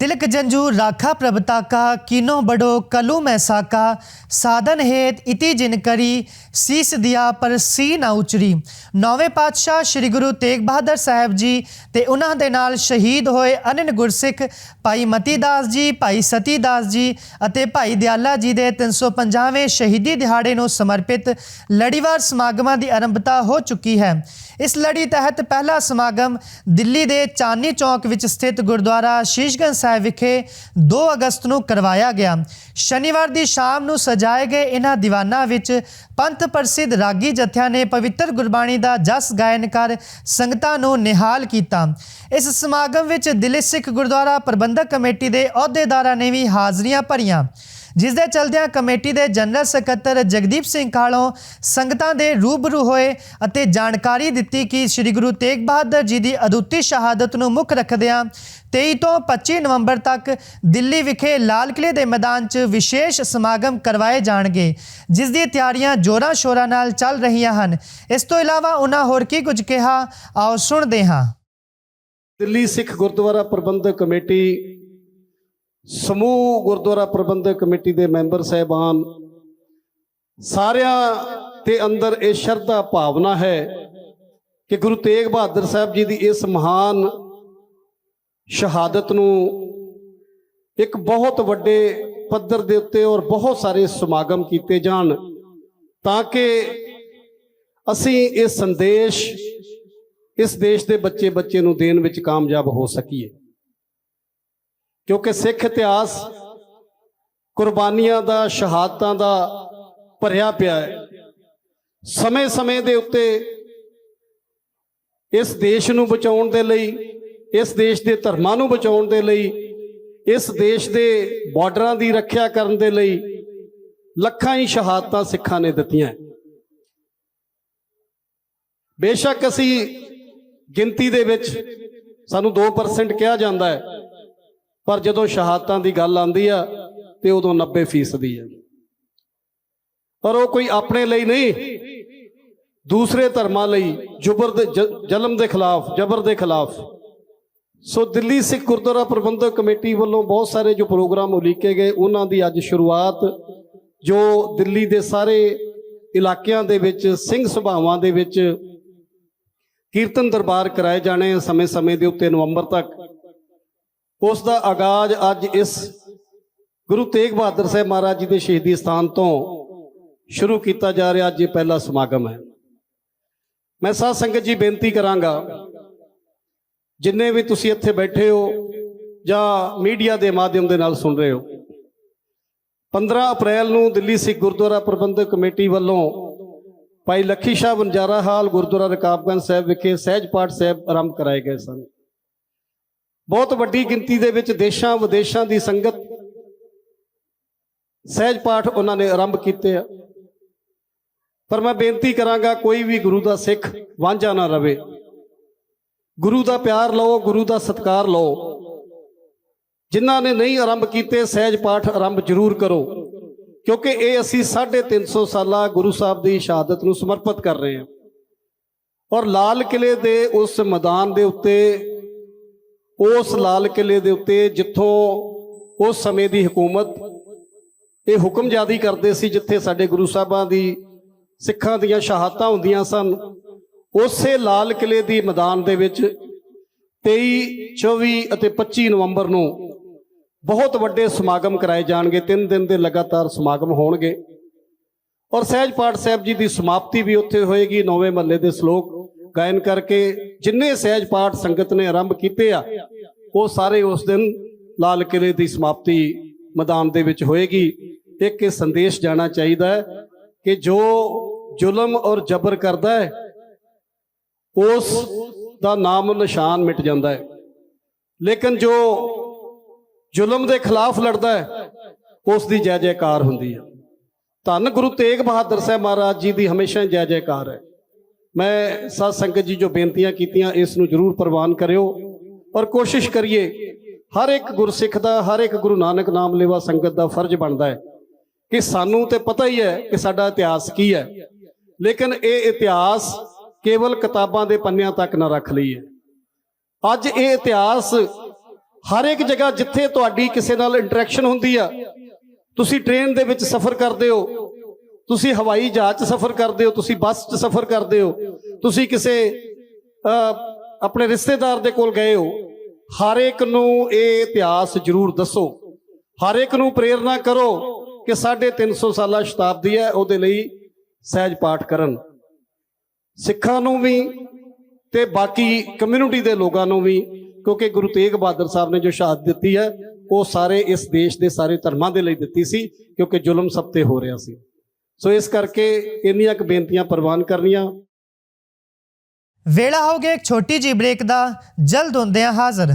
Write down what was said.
तिलक जंजू राखा प्रभता का कीनो बड़ो कलु में साका साधन हेत इति जिन करी ਸੀਸ ਦਿਆ ਪਰ ਸੀ ਨਾ ਉਚਰੀ ਨੌਵੇਂ ਪਾਤਸ਼ਾਹ ਸ੍ਰੀ ਗੁਰੂ ਤੇਗ ਬਹਾਦਰ ਸਾਹਿਬ ਜੀ ਤੇ ਉਹਨਾਂ ਦੇ ਨਾਲ ਸ਼ਹੀਦ ਹੋਏ ਅਨੰਨ ਗੁਰਸਿੱਖ ਭਾਈ ਮਤੀ ਦਾਸ ਜੀ ਭਾਈ ਸਤੀ ਦਾਸ ਜੀ ਅਤੇ ਭਾਈ ਦਿਆਲਾ ਜੀ ਦੇ 350ਵੇਂ ਸ਼ਹੀਦੀ ਦਿਹਾੜੇ ਨੂੰ ਸਮਰਪਿਤ ਲੜੀਵਾਰ ਸਮਾਗਮਾਂ ਦੀ ਆਰੰਭਤਾ ਹੋ ਚੁੱਕੀ ਹੈ ਇਸ ਲੜੀ ਤਹਿਤ ਪਹਿਲਾ ਸਮਾਗਮ ਦਿੱਲੀ ਦੇ ਚਾਂਦਨੀ ਚੌਕ ਵਿੱਚ ਸਥਿਤ ਗੁਰਦੁਆਰਾ ਸ਼ੀਸ਼ਗੰਜ ਸਾਹਿਬ ਵਿਖੇ 2 ਅਗਸਤ ਨੂੰ ਕਰਵਾਇਆ ਗਿਆ। ਸ਼ਨੀਵਾਰ ਦੀ ਸ਼ਾਮ ਨੂੰ ਸਜਾਏ ਗਏ ਇਹਨਾਂ ਦੀਵਾਨਾਂ ਵਿੱਚ ਪੰਥ ਪ੍ਰਸਿੱਧ ਰਾਗੀ ਜਥਿਆਂ ਨੇ ਪਵਿੱਤਰ ਗੁਰਬਾਣੀ ਦਾ ਜਸ ਗਾਇਨ ਕਰ ਸੰਗਤਾਂ ਨੂੰ ਨਿਹਾਲ ਕੀਤਾ। ਇਸ ਸਮਾਗਮ ਵਿੱਚ ਦਿੱਲੀ ਸਿੱਖ ਗੁਰਦੁਆਰਾ ਪ੍ਰਬੰਧਕ ਕਮੇਟੀ ਦੇ ਅਹੁਦੇਦਾਰਾਂ ਨੇ ਵੀ ਹਾਜ਼ਰੀਆਂ ਭਰੀਆਂ। ਜਿਸ ਦੇ ਚਲਦਿਆਂ ਕਮੇਟੀ ਦੇ ਜਨਰਲ ਸਕੱਤਰ ਜਗਦੀਪ ਸਿੰਘ ਕਾਲੋਂ ਸੰਗਤਾਂ ਦੇ ਰੂਬਰੂ ਹੋਏ ਅਤੇ ਜਾਣਕਾਰੀ ਦਿੱਤੀ ਕਿ ਸ੍ਰੀ ਗੁਰੂ ਤੇਗ ਬਹਾਦਰ ਜੀ ਦੀ ਅਦੁੱਤੀ ਸ਼ਹਾਦਤ ਨੂੰ ਮੁੱਖ ਰੱਖਦਿਆਂ 23 ਤੋਂ 25 ਨਵੰਬਰ ਤੱਕ ਦਿੱਲੀ ਵਿਖੇ ਲਾਲ ਕਿਲੇ ਦੇ ਮੈਦਾਨ 'ਚ ਵਿਸ਼ੇਸ਼ ਸਮਾਗਮ ਕਰਵਾਏ ਜਾਣਗੇ, ਜਿਸ ਦੀ ਤਿਆਰੀਆਂ ਜੋਰਾਂ ਸ਼ੋਰਾਂ ਨਾਲ ਚੱਲ ਰਹੀਆਂ ਹਨ। ਇਸ ਤੋਂ ਇਲਾਵਾ ਉਹਨਾਂ ਹੋਰ ਕੀ ਕੁਝ ਕਿਹਾ, ਆਓ ਸੁਣਦੇ ਹਾਂ। ਦਿੱਲੀ ਸਿੱਖ ਗੁਰਦੁਆਰਾ ਪ੍ਰਬੰਧਕ ਕਮੇਟੀ ਸਮੂਹ ਗੁਰਦੁਆਰਾ ਪ੍ਰਬੰਧਕ ਕਮੇਟੀ ਦੇ ਮੈਂਬਰ ਸਹਿਬਾਨ, ਸਾਰਿਆਂ ਦੇ ਅੰਦਰ ਇਹ ਸ਼ਰਧਾ ਭਾਵਨਾ ਹੈ ਕਿ ਗੁਰੂ ਤੇਗ ਬਹਾਦਰ ਸਾਹਿਬ ਜੀ ਦੀ ਇਸ ਮਹਾਨ ਸ਼ਹਾਦਤ ਨੂੰ ਇੱਕ ਬਹੁਤ ਵੱਡੇ ਪੱਧਰ ਦੇ ਉੱਤੇ ਔਰ ਬਹੁਤ ਸਾਰੇ ਸਮਾਗਮ ਕੀਤੇ ਜਾਣ ਤਾਂ ਕਿ ਅਸੀਂ ਇਹ ਸੰਦੇਸ਼ ਇਸ ਦੇਸ਼ ਦੇ ਬੱਚੇ ਬੱਚੇ ਨੂੰ ਦੇਣ ਵਿੱਚ ਕਾਮਯਾਬ ਹੋ ਸਕੀਏ। ਕਿਉਂਕਿ ਸਿੱਖ ਇਤਿਹਾਸ ਕੁਰਬਾਨੀਆਂ ਦਾ, ਸ਼ਹਾਦਤਾਂ ਦਾ ਭਰਿਆ ਪਿਆ ਹੈ। ਸਮੇਂ-ਸਮੇਂ ਦੇ ਉੱਤੇ ਇਸ ਦੇਸ਼ ਨੂੰ ਬਚਾਉਣ ਦੇ ਲਈ, ਇਸ ਦੇਸ਼ ਦੇ ਧਰਮਾਂ ਨੂੰ ਬਚਾਉਣ ਦੇ ਲਈ, ਇਸ ਦੇਸ਼ ਦੇ ਬਾਰਡਰਾਂ ਦੀ ਰੱਖਿਆ ਕਰਨ ਦੇ ਲਈ ਲੱਖਾਂ ਹੀ ਸ਼ਹਾਦਤਾਂ ਸਿੱਖਾਂ ਨੇ ਦਿੱਤੀਆਂ। ਬੇਸ਼ੱਕ ਅਸੀਂ ਗਿਣਤੀ ਦੇ ਵਿੱਚ ਸਾਨੂੰ 2% ਕਿਹਾ ਜਾਂਦਾ ਹੈ। ਪਰ ਜਦੋਂ ਸ਼ਹਾਦਤਾਂ ਦੀ ਗੱਲ ਆਉਂਦੀ ਆ ਤੇ ਉਦੋਂ 90% ਦੀ ਹੈ ਪਰ ਉਹ ਕੋਈ ਆਪਣੇ ਲਈ ਨਹੀਂ, ਦੂਸਰੇ ਧਰਮਾਂ ਲਈ ਜਬਰ ਦੇ ਜਲਮ ਦੇ ਖਿਲਾਫ, ਜਬਰ ਦੇ ਖਿਲਾਫ। ਸੋ ਦਿੱਲੀ ਸਿੱਖ ਗੁਰਦੁਆਰਾ ਪ੍ਰਬੰਧਕ ਕਮੇਟੀ ਵੱਲੋਂ ਬਹੁਤ ਸਾਰੇ ਜੋ ਪ੍ਰੋਗਰਾਮ ਉਲੀਕੇ ਗਏ, ਉਹਨਾਂ ਦੀ ਅੱਜ ਸ਼ੁਰੂਆਤ, ਜੋ ਦਿੱਲੀ ਦੇ ਸਾਰੇ ਇਲਾਕਿਆਂ ਦੇ ਵਿੱਚ, ਸਿੰਘ ਸਭਾਵਾਂ ਦੇ ਵਿੱਚ ਕੀਰਤਨ ਦਰਬਾਰ ਕਰਾਏ ਜਾਣੇ ਆ ਸਮੇਂ-ਸਮੇਂ ਦੇ ਉੱਤੇ ਨਵੰਬਰ ਤੱਕ। ਉਸ ਦਾ ਆਗਾਜ਼ ਅੱਜ ਇਸ ਗੁਰੂ ਤੇਗ ਬਹਾਦਰ ਸਾਹਿਬ ਮਹਾਰਾਜ ਜੀ ਦੇ ਸ਼ਹੀਦੀ ਸਥਾਨ ਤੋਂ ਸ਼ੁਰੂ ਕੀਤਾ ਜਾ ਰਿਹਾ, ਅੱਜ ਇਹ ਪਹਿਲਾ ਸਮਾਗਮ ਹੈ। ਮੈਂ ਸਾਧ ਸੰਗਤ ਜੀ ਬੇਨਤੀ ਕਰਾਂਗਾ, ਜਿੰਨੇ ਵੀ ਤੁਸੀਂ ਇੱਥੇ ਬੈਠੇ ਹੋ ਜਾਂ ਮੀਡੀਆ ਦੇ ਮਾਧਿਅਮ ਦੇ ਨਾਲ ਸੁਣ ਰਹੇ ਹੋ 15 ਅਪ੍ਰੈਲ ਨੂੰ ਦਿੱਲੀ ਸਿੱਖ ਗੁਰਦੁਆਰਾ ਪ੍ਰਬੰਧਕ ਕਮੇਟੀ ਵੱਲੋਂ ਭਾਈ ਲੱਖੀ ਸ਼ਾਹ ਬੰਜਾਰਾ ਹਾਲ ਗੁਰਦੁਆਰਾ ਰਕਾਬਗੰਜ ਸਾਹਿਬ ਵਿਖੇ ਸਹਿਜ ਪਾਠ ਸਾਹਿਬ ਆਰੰਭ ਕਰਾਏ ਗਏ ਸਨ। ਬਹੁਤ ਵੱਡੀ ਗਿਣਤੀ ਦੇ ਵਿੱਚ ਦੇਸ਼ਾਂ ਵਿਦੇਸ਼ਾਂ ਦੀ ਸੰਗਤ ਸਹਿਜ ਪਾਠ ਉਹਨਾਂ ਨੇ ਆਰੰਭ ਕੀਤੇ ਆ। ਪਰ ਮੈਂ ਬੇਨਤੀ ਕਰਾਂਗਾ ਕੋਈ ਵੀ ਗੁਰੂ ਦਾ ਸਿੱਖ ਵਾਂਝਾ ਨਾ ਰਵੇ। ਗੁਰੂ ਦਾ ਪਿਆਰ ਲਓ, ਗੁਰੂ ਦਾ ਸਤਿਕਾਰ ਲਓ। ਜਿਨ੍ਹਾਂ ਨੇ ਨਹੀਂ ਆਰੰਭ ਕੀਤੇ, ਸਹਿਜ ਪਾਠ ਆਰੰਭ ਜ਼ਰੂਰ ਕਰੋ। ਕਿਉਂਕਿ ਇਹ ਅਸੀਂ 350 ਸਾਲਾ ਗੁਰੂ ਸਾਹਿਬ ਦੀ ਸ਼ਹਾਦਤ ਨੂੰ ਸਮਰਪਿਤ ਕਰ ਰਹੇ ਹਾਂ। ਔਰ ਲਾਲ ਕਿਲੇ ਦੇ ਉਸ ਮੈਦਾਨ ਦੇ ਉੱਤੇ ਉਸ ਲਾਲ ਕਿਲੇ ਦੇ ਉੱਤੇ ਜਿੱਥੋਂ ਉਸ ਸਮੇਂ ਦੀ ਹਕੂਮਤ ਇਹ ਹੁਕਮ ਜਾਰੀ ਕਰਦੇ ਸੀ, ਜਿੱਥੇ ਸਾਡੇ ਗੁਰੂ ਸਾਹਿਬਾਂ ਦੀ ਸਿੱਖਾਂ ਦੀਆਂ ਸ਼ਹਾਦਤਾਂ ਹੁੰਦੀਆਂ ਸਨ, ਉਸੇ ਲਾਲ ਕਿਲੇ ਦੀ ਮੈਦਾਨ ਦੇ ਵਿੱਚ 23 24 ਅਤੇ 25 ਨਵੰਬਰ ਨੂੰ ਬਹੁਤ ਵੱਡੇ ਸਮਾਗਮ ਕਰਾਏ ਜਾਣਗੇ। ਤਿੰਨ ਦਿਨ ਦੇ ਲਗਾਤਾਰ ਸਮਾਗਮ ਹੋਣਗੇ। ਔਰ ਸਹਿਜ ਪਾਠ ਸਾਹਿਬ ਜੀ ਦੀ ਸਮਾਪਤੀ ਵੀ ਉੱਥੇ ਹੋਏਗੀ, ਨੌਵੇਂ ਮਹੱਲੇ ਦੇ ਸ਼ਲੋਕ। ਗਾਇਨ ਕਰਕੇ ਜਿੰਨੇ ਸਹਿਜ ਪਾਠ ਸੰਗਤ ਨੇ ਆਰੰਭ ਕੀਤੇ ਆ, ਉਹ ਸਾਰੇ ਉਸ ਦਿਨ ਲਾਲ ਕਿਲੇ ਦੀ ਸਮਾਪਤੀ ਮੈਦਾਨ ਦੇ ਵਿੱਚ ਹੋਏਗੀ। ਇੱਕ ਇਹ ਸੰਦੇਸ਼ ਜਾਣਾ ਚਾਹੀਦਾ ਹੈ ਕਿ ਜੋ ਜ਼ੁਲਮ ਔਰ ਜ਼ਬਰ ਕਰਦਾ ਹੈ, ਉਸ ਦਾ ਨਾਮ ਨਿਸ਼ਾਨ ਮਿਟ ਜਾਂਦਾ ਹੈ। ਲੇਕਿਨ ਜੋ ਜ਼ੁਲਮ ਦੇ ਖਿਲਾਫ ਲੜਦਾ ਹੈ, ਉਸ ਦੀ ਜੈ ਜੈਕਾਰ ਹੁੰਦੀ ਹੈ। ਧੰਨ ਗੁਰੂ ਤੇਗ ਬਹਾਦਰ ਸਾਹਿਬ ਮਹਾਰਾਜ ਜੀ ਦੀ ਹਮੇਸ਼ਾ ਜੈ ਜੈਕਾਰ ਹੈ। ਮੈਂ ਸਾਧ ਸੰਗਤ ਜੀ ਜੋ ਬੇਨਤੀਆਂ ਕੀਤੀਆਂ, ਇਸ ਨੂੰ ਜ਼ਰੂਰ ਪ੍ਰਵਾਨ ਕਰਿਓ। ਔਰ ਕੋਸ਼ਿਸ਼ ਕਰੀਏ, ਹਰ ਇੱਕ ਗੁਰਸਿੱਖ ਦਾ, ਹਰ ਇੱਕ ਗੁਰੂ ਨਾਨਕ ਨਾਮ ਲੇਵਾ ਸੰਗਤ ਦਾ ਫਰਜ਼ ਬਣਦਾ ਹੈ ਕਿ ਸਾਨੂੰ ਤੇ ਪਤਾ ਹੀ ਹੈ ਕਿ ਸਾਡਾ ਇਤਿਹਾਸ ਕੀ ਹੈ। ਲੇਕਿਨ ਇਹ ਇਤਿਹਾਸ ਕੇਵਲ ਕਿਤਾਬਾਂ ਦੇ ਪੰਨਿਆਂ ਤੱਕ ਨਾ ਰੱਖ ਲਈਏ। ਅੱਜ ਇਹ ਇਤਿਹਾਸ ਹਰ ਇੱਕ ਜਗ੍ਹਾ ਜਿੱਥੇ ਤੁਹਾਡੀ ਕਿਸੇ ਨਾਲ ਇੰਟਰੈਕਸ਼ਨ ਹੁੰਦੀ ਆ, ਤੁਸੀਂ ਟ੍ਰੇਨ ਦੇ ਵਿੱਚ ਸਫ਼ਰ ਕਰਦੇ ਹੋ ਤੁਸੀਂ ਹਵਾਈ ਜਹਾਜ਼ 'ਚ ਸਫ਼ਰ ਕਰਦੇ ਹੋ, ਤੁਸੀਂ ਬੱਸ 'ਚ ਸਫ਼ਰ ਕਰਦੇ ਹੋ, ਤੁਸੀਂ ਕਿਸੇ ਆਪਣੇ ਰਿਸ਼ਤੇਦਾਰ ਦੇ ਕੋਲ ਗਏ ਹੋ, ਹਰ ਇੱਕ ਨੂੰ ਇਹ ਇਤਿਹਾਸ ਜ਼ਰੂਰ ਦੱਸੋ। ਹਰ ਇੱਕ ਨੂੰ ਪ੍ਰੇਰਣਾ ਕਰੋ ਕਿ 350 ਸਾਲਾ ਸ਼ਤਾਬਦੀ ਹੈ, ਉਹਦੇ ਲਈ ਸਹਿਜ ਪਾਠ ਕਰਨ। ਸਿੱਖਾਂ ਨੂੰ ਵੀ ਤੇ ਬਾਕੀ ਕਮਿਊਨਿਟੀ ਦੇ ਲੋਕਾਂ ਨੂੰ ਵੀ, ਕਿਉਂਕਿ ਗੁਰੂ ਤੇਗ ਬਹਾਦਰ ਸਾਹਿਬ ਨੇ ਜੋ ਸ਼ਹਾਦਤ ਦਿੱਤੀ ਹੈ, ਉਹ ਸਾਰੇ ਇਸ ਦੇਸ਼ ਦੇ ਸਾਰੇ ਧਰਮਾਂ ਦੇ ਲਈ ਦਿੱਤੀ ਸੀ, ਕਿਉਂਕਿ ਜ਼ੁਲਮ ਸਭ ਤੇ ਹੋ ਰਿਹਾ ਸੀ। ਸੋ ਇਸ ਕਰਕੇ ਇੰਨੀਆਂ ਕੁ ਬੇਨਤੀਆਂ ਪ੍ਰਵਾਨ ਕਰਨੀਆਂ। ਵੇਲਾ ਹੋ ਗਿਆ ਇੱਕ ਛੋਟੀ ਜਿਹੀ ਬ੍ਰੇਕ ਦਾ ਜਲਦ ਹੁੰਦੇ ਹਾਂ ਹਾਜ਼ਰ।